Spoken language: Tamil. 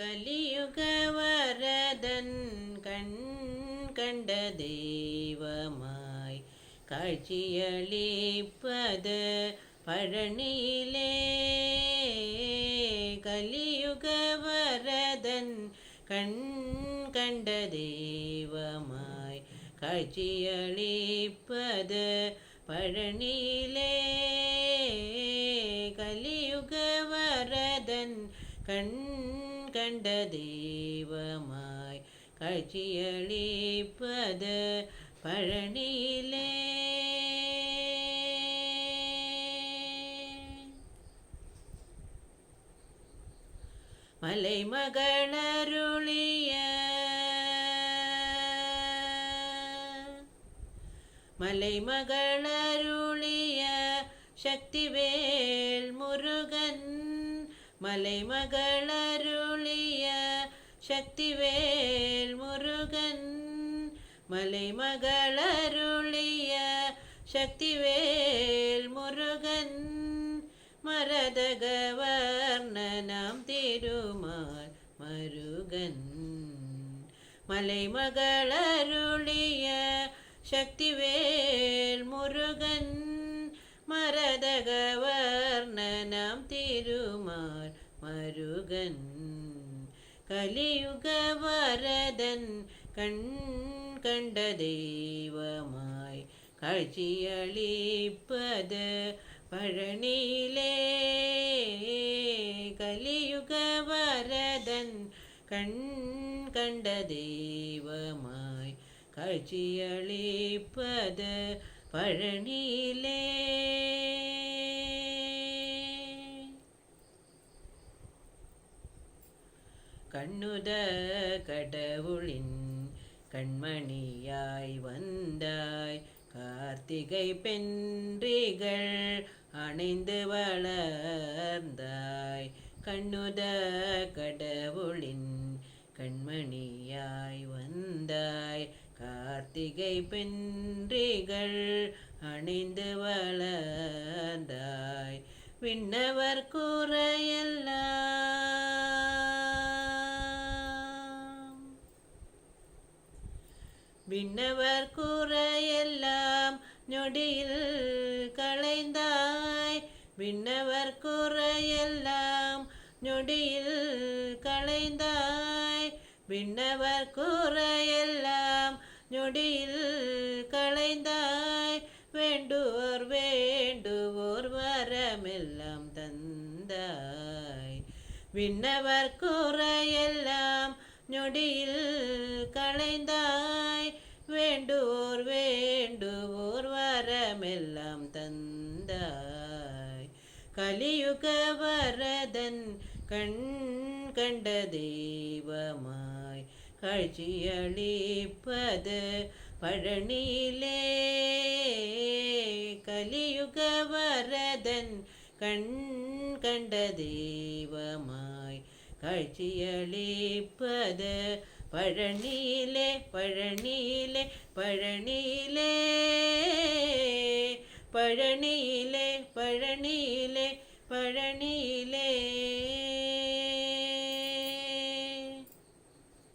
கலியுக வரதன் கண் கண்ட தெய்வமாய் காட்சியளிப்பது பழனியிலே. கலியுக வரதன் கண் கண்ட தெய்வமாய் காட்சியளிப்பது பழனியிலே. கலியுக வரதன் கண் கண்ட தெய்வமாய் காட்சியளிப்பது பழனியிலே மலைமகளருளிய மலைமகளருளிய சக்திவேல் മലൈമകളരുളിയ ശക്തിവേൽ മുരുകൻ. മലൈമകളരുളിയ ശക്തിവേൽ മുരുകൻ. മരതകവർണനാം തിരുമാൽ മരുകൻ. മലൈമകളരുളിയ ശക്തിവേൽ മുരുകൻ. മരതകവർണനാം തിരു மருகன் கலியுக வரதன் கண் கண்ட தெய்வமாய் காட்சியளிப்பது பழனியிலே கலியுக வரதன் கண் கண்ட தெய்வமாய் காட்சியளிப்பது பழனியிலே கண்ணுத கடவுளின் கண்மணியாய் வந்தாய். கார்த்திகை பென்றிகள் அணைந்து வளர்ந்தாய். கண்ணுத கடவுளின் கண்மணியாய் வந்தாய். கார்த்திகை பென்றிகள் அணைந்து வளர்ந்தாய். விண்ணவர் கூறையெல்லாம் விண்ணவர் கூரையெல்லாம் நொடியில் களைந்தாய். விண்ணவர் கூரையெல்லாம் நொடியில் களைந்தாய். விண்ணவர் கூரையெல்லாம் நொடியில் களைந்தாய். வேண்டுவோர் வேண்டுவோர் வரமெல்லாம் தந்தாய். விண்ணவர் கூரையெல்லாம் நொடியில் களைந்தாய். வேண்டுவோர் வேண்டுவோர் வரமெல்லாம் தந்தாய். கலியுக வரதன் கண் கண்ட தெய்வமாய் காட்சியளிப்பது பழனியிலே. கலியுக வரதன் கண் கண்ட தெய்வமாய் காட்சியளிப்பது பழனியிலே பழனியிலே பழனியிலே பழனியிலே பழனியிலே பழனியிலே